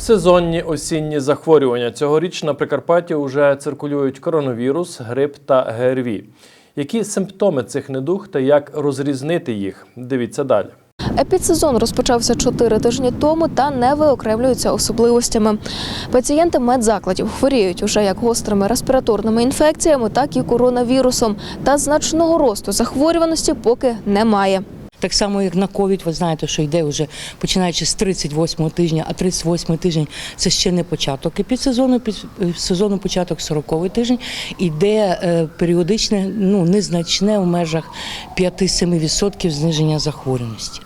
Сезонні осінні захворювання цьогоріч на Прикарпатті вже циркулюють коронавірус, грип та ГРВІ. Які симптоми цих недуг та як розрізнити їх? Дивіться далі. Епідсезон розпочався чотири тижні тому та не виокремлюється особливостями. Пацієнти медзакладів хворіють уже як гострими респіраторними інфекціями, так і коронавірусом. Та значного росту захворюваності поки немає. Так само, як на ковід, ви знаєте, що йде вже починаючи з 38 тижня, а 38 тиждень це ще не початок епідсезону, під сезону початок 40 тиждень. Іде е, періодичне, ну незначне в межах 5-7% зниження захворюваності.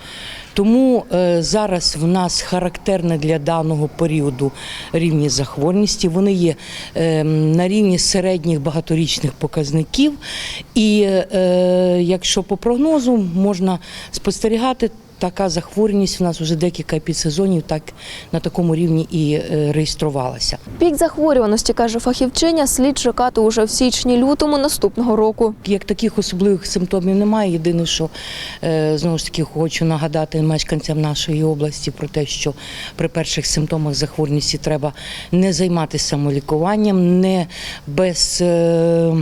Тому е, зараз в нас характерне для даного періоду рівні захворюваності. Вони є е, на рівні середніх багаторічних показників. І е, якщо по прогнозу можна спостерігати, така захворюваність у нас вже декілька епідсезонів так на такому рівні і е, реєструвалася. Пік захворюваності, каже фахівчиня, слід чекати уже в січні-лютому наступного року. Як таких особливих симптомів немає. Єдине, що е, знову ж таки хочу нагадати мешканцям нашої області про те, що при перших симптомах захворюваності треба не займатися самолікуванням, не без е,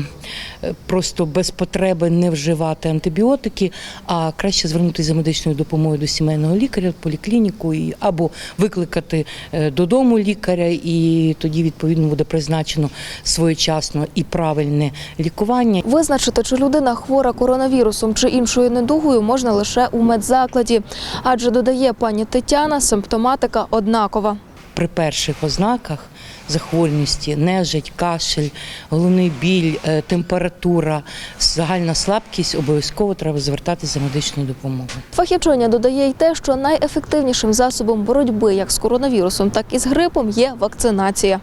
просто без потреби не вживати антибіотики, а краще звернутися за медичною допомогою до сімейного лікаря, в поліклініку або викликати е, додому лікаря, і тоді відповідно буде призначено своєчасно і правильне лікування. Визначити, чи людина хвора коронавірусом чи іншою недугою можна лише у медзакладі, адже додає пані Тетяна, симптоматика однакова. При перших ознаках захворюваності, нежить, кашель, головний біль, е, температура, загальна слабкість, обов'язково треба звертатися за медичною допомогою. Фахівчиня додає й те, що найефективнішим засобом боротьби як з коронавірусом, так і з грипом є вакцинація.